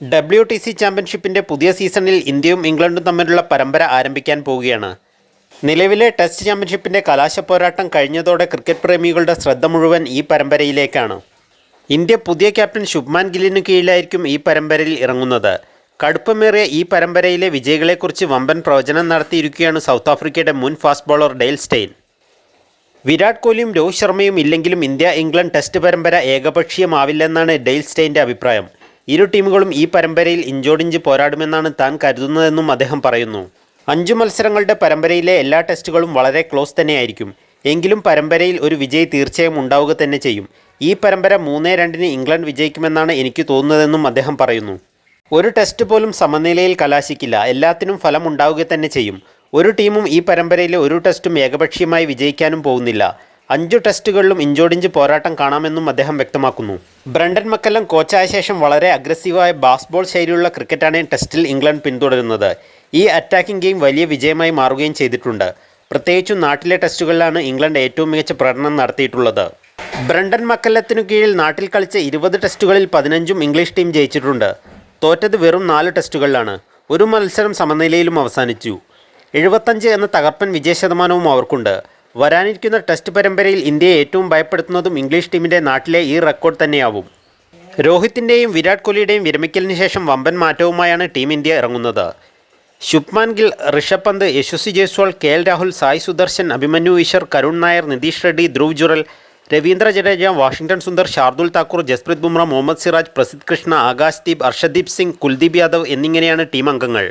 W T C ചാമ്പ്യൻഷിപ്പിന്റെ പുതിയ സീസണിൽ ഇന്ത്യയും ഇംഗ്ലണ്ടും തമ്മിലുള്ള പരമ്പര ആരംഭിക്കാൻ പോവുകയാണ്. നിലവിലെ ടെസ്റ്റ് ചാമ്പ്യൻഷിപ്പിന്റെ കലാശ പോരാട്ടം കഴിഞ്ഞതോടെ ക്രിക്കറ്റ് പ്രേമികളുടെ ശ്രദ്ധ മുഴുവൻ ഈ പരമ്പരയിലേക്കാണ്. ഇന്ത്യ പുതിയ ക്യാപ്റ്റൻ ശുഭ്മാൻ ഗില്ലിനു കീഴിലായിരിക്കും ഈ പരമ്പരയിൽ ഇറങ്ങുന്നത്. കടുപ്പമേറിയ ഈ പരമ്പരയിലെ വിജയികളെക്കുറിച്ച് വമ്പൻ പ്രവചനം നടത്തിയിരിക്കുകയാണ് സൗത്ത് ആഫ്രിക്കയുടെ മുൻ fast bowler Dale Steyn. Virat കോഹ്ലിയും രോഹിത് ശർമ്മയും ഇല്ലെങ്കിലും ഇന്ത്യ ഇംഗ്ലണ്ട് ടെസ്റ്റ് പരമ്പര ഏകപക്ഷീയമാവില്ലെന്നാണ് ഡെയിൽ സ്റ്റെയിന്റെ അഭിപ്രായം. ഇരു ടീമുകളും ഈ പരമ്പരയിൽ ഇഞ്ചോടിഞ്ച് പോരാടുമെന്നാണ് താൻ കരുതുന്നതെന്നും അദ്ദേഹം പറയുന്നു. അഞ്ചു മത്സരങ്ങളുടെ പരമ്പരയിലെ എല്ലാ ടെസ്റ്റുകളും വളരെ ക്ലോസ് തന്നെയായിരിക്കും. എങ്കിലും പരമ്പരയിൽ ഒരു വിജയി തീർച്ചയായും ഉണ്ടാവുക തന്നെ ചെയ്യും. ഈ പരമ്പര മൂന്നേ രണ്ടിന് ഇംഗ്ലണ്ട് വിജയിക്കുമെന്നാണ് എനിക്ക് തോന്നുന്നതെന്നും അദ്ദേഹം പറയുന്നു. ഒരു ടെസ്റ്റ് പോലും സമനിലയിൽ കലാശിക്കില്ല. എല്ലാത്തിനും ഫലം ഉണ്ടാവുക തന്നെ ചെയ്യും. ഒരു ടീമും ഈ പരമ്പരയിലെ ഒരു ടെസ്റ്റും ഏകപക്ഷീയമായി വിജയിക്കാനും പോകുന്നില്ല. അഞ്ചു ടെസ്റ്റുകളിലും ഇഞ്ചോടിഞ്ച് പോരാട്ടം കാണാമെന്നും അദ്ദേഹം വ്യക്തമാക്കുന്നു. ബ്രണ്ടൻ മക്കല്ലം കോച്ചായ ശേഷം വളരെ അഗ്രസീവായ ബാസ്ബോൾ ശൈലിയുള്ള ക്രിക്കറ്റാണ് ടെസ്റ്റിൽ ഇംഗ്ലണ്ട് പിന്തുടരുന്നത്. ഈ അറ്റാക്കിംഗ് ഗെയിം വലിയ വിജയമായി മാറുകയും ചെയ്തിട്ടുണ്ട്. പ്രത്യേകിച്ചും നാട്ടിലെ ടെസ്റ്റുകളിലാണ് ഇംഗ്ലണ്ട് ഏറ്റവും മികച്ച പ്രകടനം നടത്തിയിട്ടുള്ളത്. ബ്രണ്ടൻ മക്കല്ലത്തിനു കീഴിൽ നാട്ടിൽ കളിച്ച ഇരുപത് ടെസ്റ്റുകളിൽ പതിനഞ്ചും ഇംഗ്ലീഷ് ടീം ജയിച്ചിട്ടുണ്ട്. തോറ്റത് വെറും നാല് ടെസ്റ്റുകളിലാണ്. ഒരു മത്സരം സമനിലയിലും അവസാനിച്ചു. എഴുപത്തഞ്ച് എന്ന തകർപ്പൻ വിജയശതമാനവും അവർക്കുണ്ട്. വരാനിരിക്കുന്ന ടെസ്റ്റ് പരമ്പരയിൽ ഇന്ത്യയെ ഏറ്റവും ഭയപ്പെടുത്തുന്നതും ഇംഗ്ലീഷ് ടീമിന്റെ നാട്ടിലെ ഈ റെക്കോർഡ് തന്നെയാവും. രോഹിത്തിന്റെയും വിരാട് കോഹ്ലിയുടെയും വിരമിക്കലിന് ശേഷം വമ്പൻ മാറ്റവുമായാണ് ടീം ഇന്ത്യ ഇറങ്ങുന്നത്. Shubman Gill Rishabh Pant Yashasvi Jaiswal K L Rahul Sai Sudharsan Abhimanyu Eshwar Karun Nair Nitish Reddy Dhruv Jurel Ravindra Jadeja Washington Sundar Shardul Thakur Jasprit Bumrah Mohammed Siraj Prasidh Krishna Akash Deep Arshdeep Singh Kuldeep Yadav എന്നിങ്ങനെയാണ് team അംഗങ്ങൾ.